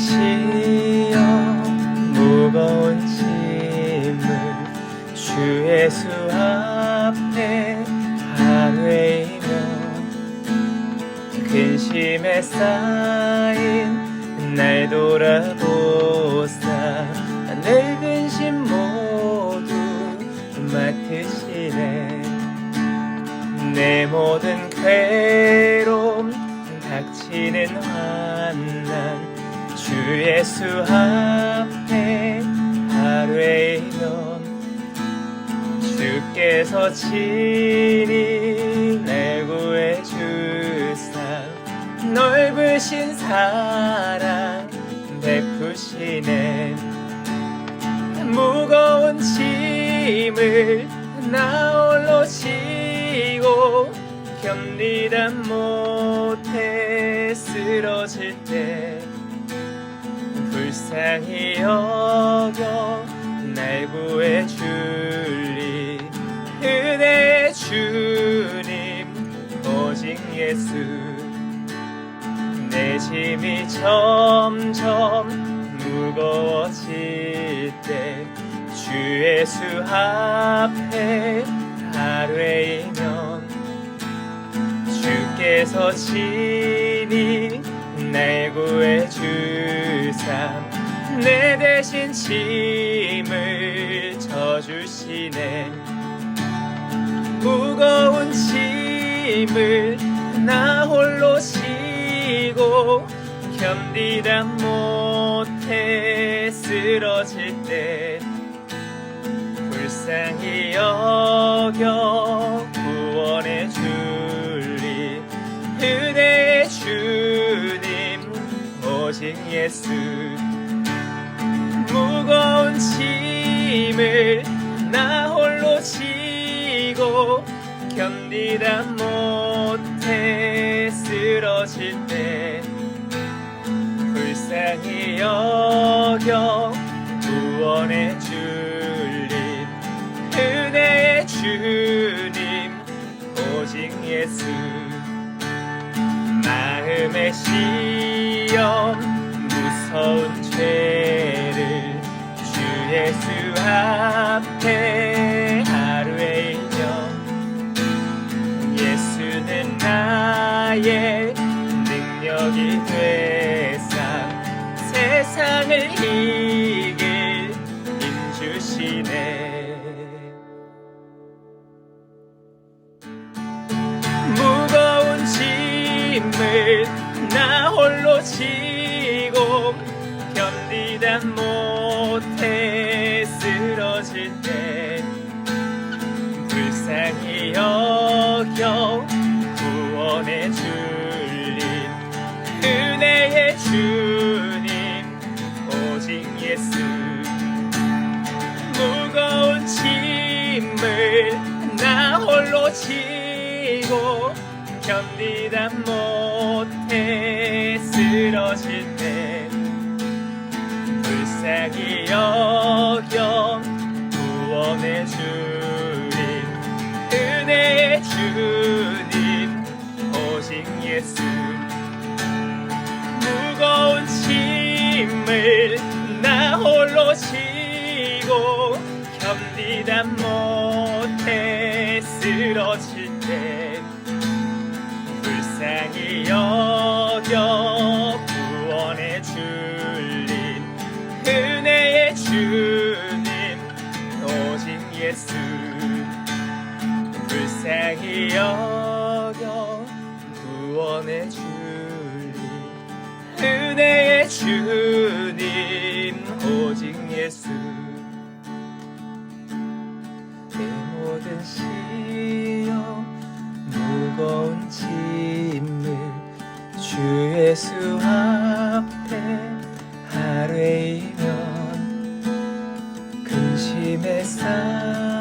시험 무거운 짐을 주 예수 앞에 하루에이면 근심에 쌓인 날 돌아보사 내 근심 모두 맡으시네. 내 모든 괴로움 닥치는 환난 주 예수 앞에 하루에이면 주께서 친히 날 구해주사 넓으신 사랑 베푸시네. 무거운 짐을 나 홀로 지고 견디다 못해 쓰러질 때 불쌍히 여겨 날 구해줄리. 은혜의 주님 오직 예수. 내 짐이 점점 무거워질 때 주 예수 앞에 하루에이면 주께서 친히 날 구해주사 내 대신 짐을 져주시네. 무거운 짐을 나 홀로 지고 견디다 못해 쓰러질 때 불쌍히 여겨 구원해 줄리. 은혜의 주님 오직 예수 나 홀로 지고 견디다 못해 쓰러질 때 불쌍히 여겨 구원해 줄리 은혜의 주님 오직 예수. 마음의 시험 나의 능력이 되사 세상을 이길 힘 주시네. 무거운 짐을 나 홀로 지고 견디다 못해 쓰러질 때 불쌍히 여겨 구원해 줄리 은혜의 주님 오직 예수. 무거운 짐을 나 홀로 지고 견디다 못해 쓰러질 때 불쌍히 여겨 구원해 주리 은혜의 주님 예수. 무거운 짐을 나 홀로 지고 견디다 못해 쓰러질 때 불쌍히 여겨 구원해 줄리 은혜의 주님 오직 예수. 불쌍히 여겨 주님 오직 예수. 내 모든 시험 무거운 짐을 주 예수 앞에 쌓인 날 돌아